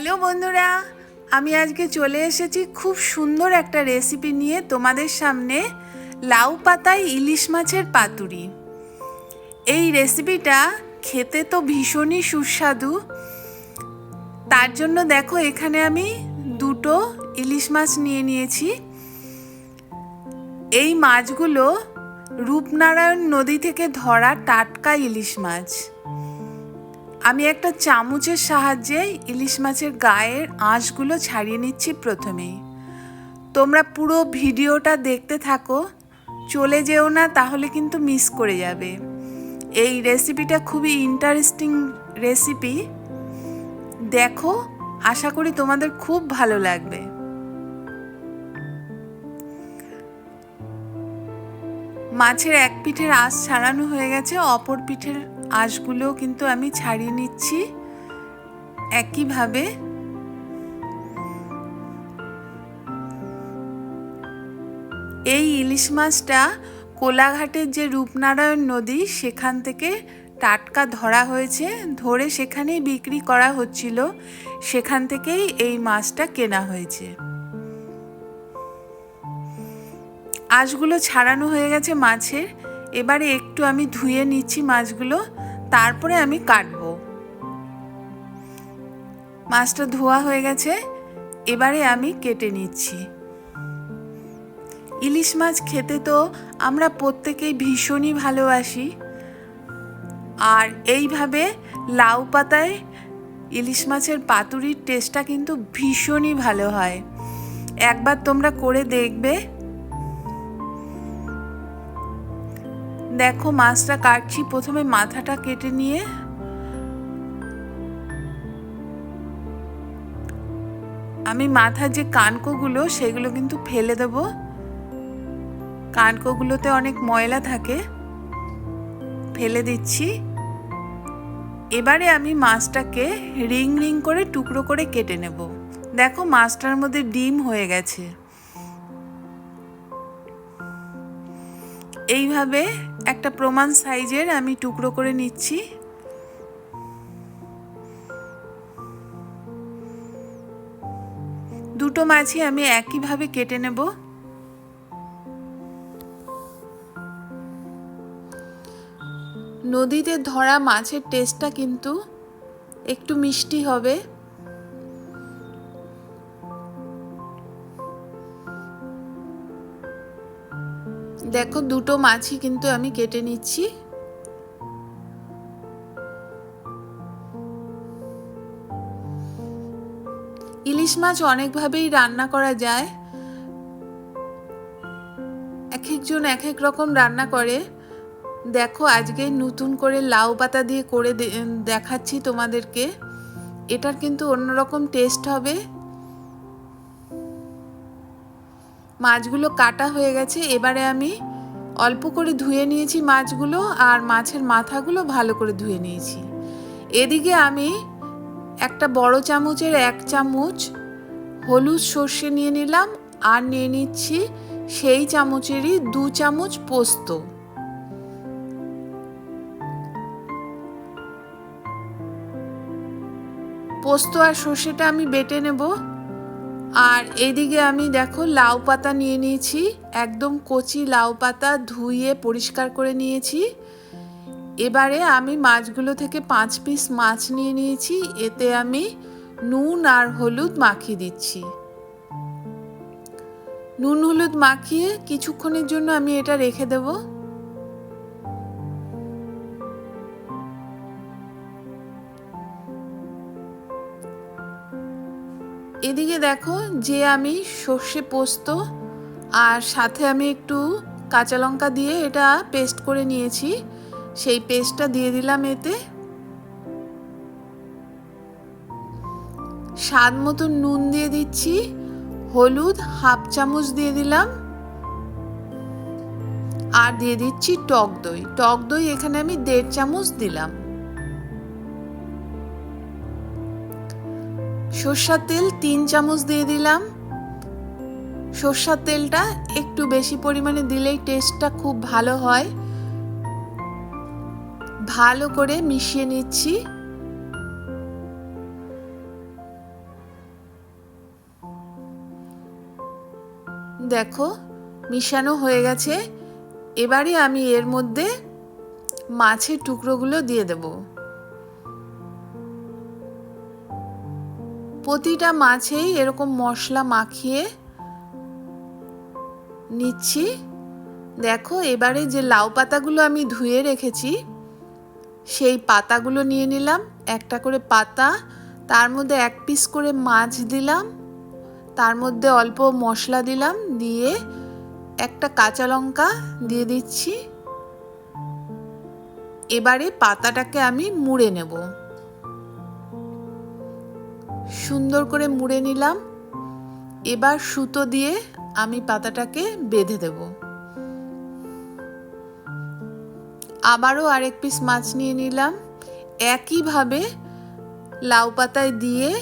Hello বন্ধুরা, আমি আজকে চলে এসেছি খুব সুন্দর একটা রেসিপি নিয়ে তোমাদের সামনে লাউ পাতায় ইলিশ মাছের পাতুরি। এই রেসিপিটা খেতে তো ভীষণই সুস্বাদু। তার জন্য দেখো, এখানে আমি দুটো ইলিশ মাছ নিয়ে নিয়েছি। এই মাছগুলো রূপনারায়ণ নদী থেকে ধরা টাটকা ইলিশ মাছ। আমি একটা চামচের সাহায্যে ইলিশ মাছের গায়ের আঁশগুলো ছাড়িয়ে নিচ্ছি প্রথমেই তোমরা পুরো ভিডিওটা দেখতে থাকো। চলে যেও না, তাহলে কিন্তু মিস করে যাবে। এই রেসিপিটা খুবই ইন্টারেস্টিং রেসিপি। দেখো, আশা করি তোমাদের খুব ভালো লাগবে। মাছের এক পিঠের আঁশ ছাড়ানো হয়ে গেছে, অপর পিঠের আঁশগুলোও কিন্তু আমি ছাড়িয়ে নিচ্ছি। একইভাবে এই ইলিশ মাছটা কোলাঘাটের যে রূপনারায়ণ নদী, সেখান থেকে টাটকা ধরা হয়েছে, ধরে সেখানেই বিক্রি করা হচ্ছিল। সেখান থেকেই এই মাছটা কেনা হয়েছে। আঁশগুলো ছাড়ানো হয়ে গেছে মাছের। এবারে একটু আমি ধুয়ে নিচ্ছি মাছগুলো। তারপরে আমি কাটবো। মাছটা ধোয়া হয়ে গেছে, এবারে আমি কেটে নিচ্ছি। ইলিশ মাছ খেতে তো আমরা প্রত্যেকেই ভীষণই ভালোবাসি। আর এইভাবে লাউ পাতায় ইলিশ মাছের পাতুরির টেস্টটা কিন্তু ভীষণই ভালো হয়। একবার তোমরা করে দেখবে। দেখো, মাছটা কাটছি। প্রথমে মাথাটা কেটে নিয়ে আমি মাথার যে কানকোগুলো, সেগুলো কিন্তু ফেলে দেব। কানকোগুলোতে অনেক ময়লা থাকে। ফেলে দিচ্ছি। এবারে আমি মাছটাকে রিং রিং করে টুকরো করে কেটে নেব। দেখো, মাছটার মধ্যে ডিম হয়ে গেছে। এইভাবে একটা প্রমাণ সাইজের আমি টুকরো করে নিচ্ছি। দুটো মাছই আমি একইভাবে কেটে নেব। নদীতে ধরা মাছের টেস্টটা কিন্তু একটু মিষ্টি হবে। দেখো, দুটো মাছই কিন্তু আমি কেটে নিচ্ছি। ইলিশ মাছ অনেকভাবেই রান্না করা যায়। এক একজন এক এক রকম রান্না করে। দেখো, আজকে নতুন করে লাউ পাতা দিয়ে করে দেখাচ্ছি তোমাদেরকে। এটার কিন্তু অন্যরকম টেস্ট হবে। মাছগুলো কাটা হয়ে গেছে, এবারে আমি অল্প করে ধুয়ে নিয়েছি মাছগুলো আর মাছের মাথাগুলো ভালো করে ধুয়ে নিয়েছি। এদিকে আমি একটা বড় চামচের এক চামচ হলুদ সর্ষে নিয়ে নিলাম আর নিয়ে নিচ্ছি সেই চামচেরই দু চামচ পোস্ত। পোস্ত আর সর্ষেটা আমি বেটে নেব। আর এদিকে আমি দেখো লাউ পাতা নিয়ে নিয়েছি, একদম কচি লাউ পাতা ধুয়ে পরিষ্কার করে নিয়েছি। এবারে আমি মাছগুলো থেকে পাঁচ পিস মাছ নিয়ে নিয়েছি, এতে আমি নুন আর হলুদ মাখিয়ে দিচ্ছি। নুন হলুদ মাখিয়ে কিছুক্ষণের জন্য আমি এটা রেখে দেবো। এদিকে দেখো যে আমি সর্ষে পোস্ত আর সাথে আমি একটু কাঁচা লঙ্কা দিয়ে এটা পেস্ট করে নিয়েছি। সেই পেস্টটা দিয়ে দিলাম এতে। স্বাদ মতো নুন দিয়ে দিচ্ছি, হলুদ হাফ চামচ দিয়ে দিলাম। আর দিয়ে দিচ্ছি টক দই। টক দই এখানে আমি দেড় চামচ দিলাম। সর্ষার তেল তিন চামচ দিয়ে দিলাম। সর্ষার তেলটা একটু বেশি পরিমাণে দিলেই টেস্টটা খুব ভালো হয়। ভালো করে মিশিয়ে নিচ্ছি। দেখো, মিশানো হয়ে গেছে। এবারে আমি এর মধ্যে মাছের টুকরোগুলো দিয়ে দেবো। প্রতিটা মাছেই এরকম মশলা মাখিয়ে নিচ্ছি। দেখো, এবারে যে লাউ পাতাগুলো আমি ধুয়ে রেখেছি, সেই পাতাগুলো নিয়ে নিলাম, একটা করে পাতা, তার মধ্যে এক পিস করে মাছ দিলাম, তার মধ্যে অল্প মশলা দিলাম, দিয়ে একটা কাঁচা লঙ্কা দিয়ে দিচ্ছি। এবারে পাতাটাকে আমি মুড়ে নেব। সুন্দর করে মুড়ে নিলাম। এবার সুতো দিয়ে আমি পাতাটাকে বেঁধে দেব। আবারও আরেক পিস মাছ নিয়ে নিলাম। একইভাবে লাউ পাতায় দিয়ে,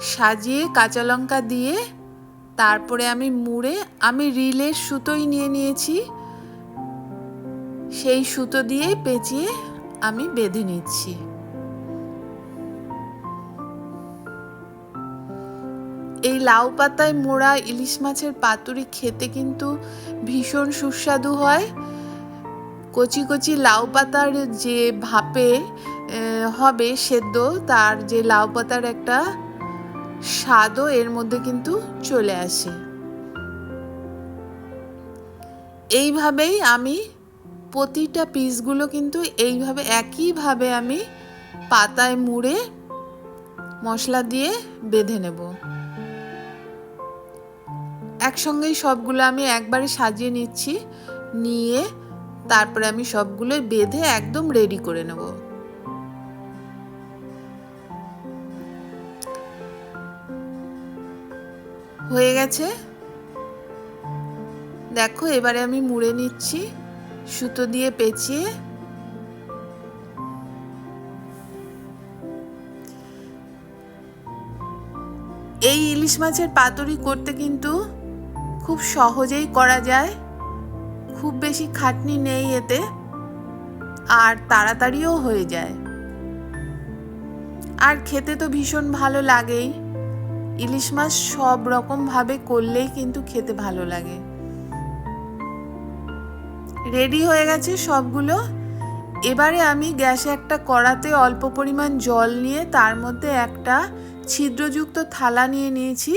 সাজিয়ে কাঁচা লঙ্কা দিয়ে, তারপরে আমি মুড়ে, আমি রিলের সুতোই নিয়ে নিয়েছি। সেই সুতো দিয়ে পেঁচিয়ে আমি বেঁধে নিচ্ছি। এই লাউ পাতায় মোড়া ইলিশ মাছের পাতুরি খেতে কিন্তু ভীষণ সুস্বাদু হয়। কচি কচি লাউ পাতার যে ভাপে হবে সেদ্ধ, তার যে লাউ পাতার একটা স্বাদও এর মধ্যে কিন্তু চলে আসে। এইভাবেই আমি প্রতিটা পিসগুলো কিন্তু এইভাবে, একইভাবে আমি পাতায় মুড়ে মশলা দিয়ে বেঁধে নেব। একসঙ্গেই সবগুলো আমি একবারে সাজিয়ে নিচ্ছি, নিয়ে তারপরে আমি সবগুলো বেঁধে একদম রেডি করে নেব। হয়ে গেছে। দেখো, এবারে আমি মুড়ে নিচ্ছি, সুতো দিয়ে পেঁচিয়ে। এই ইলিশ মাছের পাতুরি করতে কিন্তু খুব সহজেই করা যায়। খুব বেশি খাটনি নেই এতে। আর তাড়াতাড়িও হয়ে যায়। আর খেতে তো ভীষণ ভালো লাগেই। ইলিশ মাছ সব রকমভাবে করলেই কিন্তু খেতে ভালো লাগে। রেডি হয়ে গেছে সবগুলো। এবারে আমি গ্যাসে একটা কড়াতে অল্প পরিমাণ জল নিয়ে তার মধ্যে একটা ছিদ্রযুক্ত থালা নিয়ে নিয়েছি।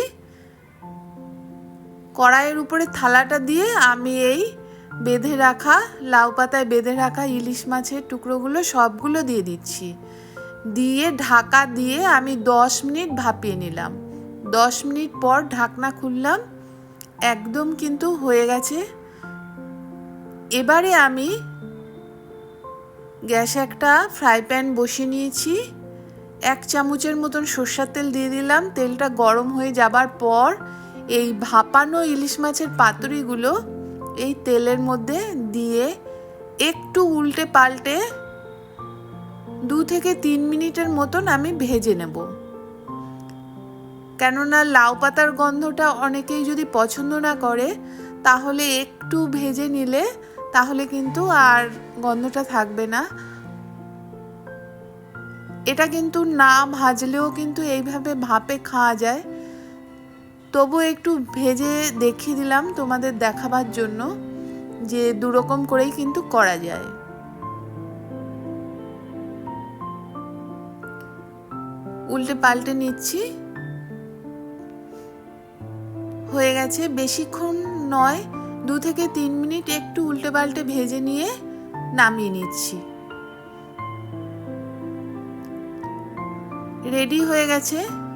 কড়াইয়ের উপরে থালাটা দিয়ে আমি এই বেঁধে রাখা, লাউ পাতায় বেঁধে রাখা ইলিশ মাছের টুকরোগুলো সবগুলো দিয়ে দিচ্ছি। দিয়ে ঢাকা দিয়ে আমি দশ মিনিট ভাপিয়ে নিলাম। দশ মিনিট পর ঢাকনা খুললাম। একদম কিন্তু হয়ে গেছে। এবারে আমি গ্যাসে একটা ফ্রাই প্যান বসিয়ে নিয়েছি। এক চামচের মতন সর্ষার তেল দিয়ে দিলাম। তেলটা গরম হয়ে যাবার পর এই ভাপানো ইলিশ মাছের পাতুরিগুলো এই তেলের মধ্যে দিয়ে একটু উল্টে পাল্টে দু থেকে তিন মিনিটের মতন আমি ভেজে নেব। কেননা লাউ পাতার গন্ধটা অনেকেই যদি পছন্দ না করে, তাহলে একটু ভেজে নিলে তাহলে কিন্তু আর গন্ধটা থাকবে না। এটা কিন্তু না ভাজলেও কিন্তু এইভাবে ভাপে খাওয়া যায়। তবু একটু ভেজে দেখিয়ে দিলাম তোমাদের দেখাবার জন্য যে দুরকম করেই কিন্তু করা যায়। উল্টে পাল্টে নিচ্ছি। হয়ে গেছে বেশিক্ষণ নয়, দু থেকে তিন মিনিট একটু উল্টে পাল্টে ভেজে নিয়ে নামিয়ে নিচ্ছি। রেডি হয়ে গেছে।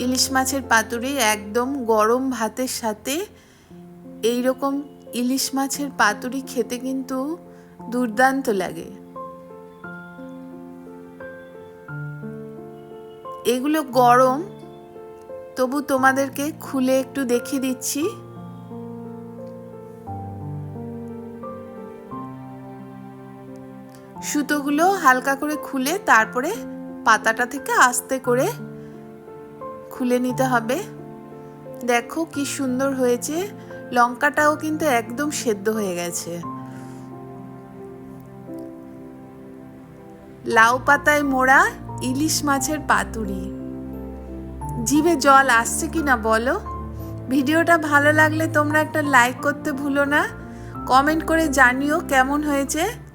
ইলিশ মাছের পাতুরি একদম গরম ভাতের সাথে এই রকম ইলিশ মাছের পাতুরি খেতে কিন্তু দুর্দান্ত লাগে। এগুলো গরম, তবু তোমাদেরকে খুলে একটু দেখিয়ে দিচ্ছি। সুতোগুলো হালকা করে খুলে তারপরে পাতাটা থেকে আস্তে করে খুলে নিতে হবে। দেখো কি সুন্দর হয়েছে। লঙ্কাটাও কিন্তু একদম সেদ্ধ হয়ে গেছে। লাউ পাতায় মোড়া ইলিশ মাছের পাতুরি। জিভে জল আসছে কি না বলো? ভিডিওটা ভালো লাগলে তোমরা একটা লাইক করতে ভুলো না। কমেন্ট করে জানিও কেমন হয়েছে।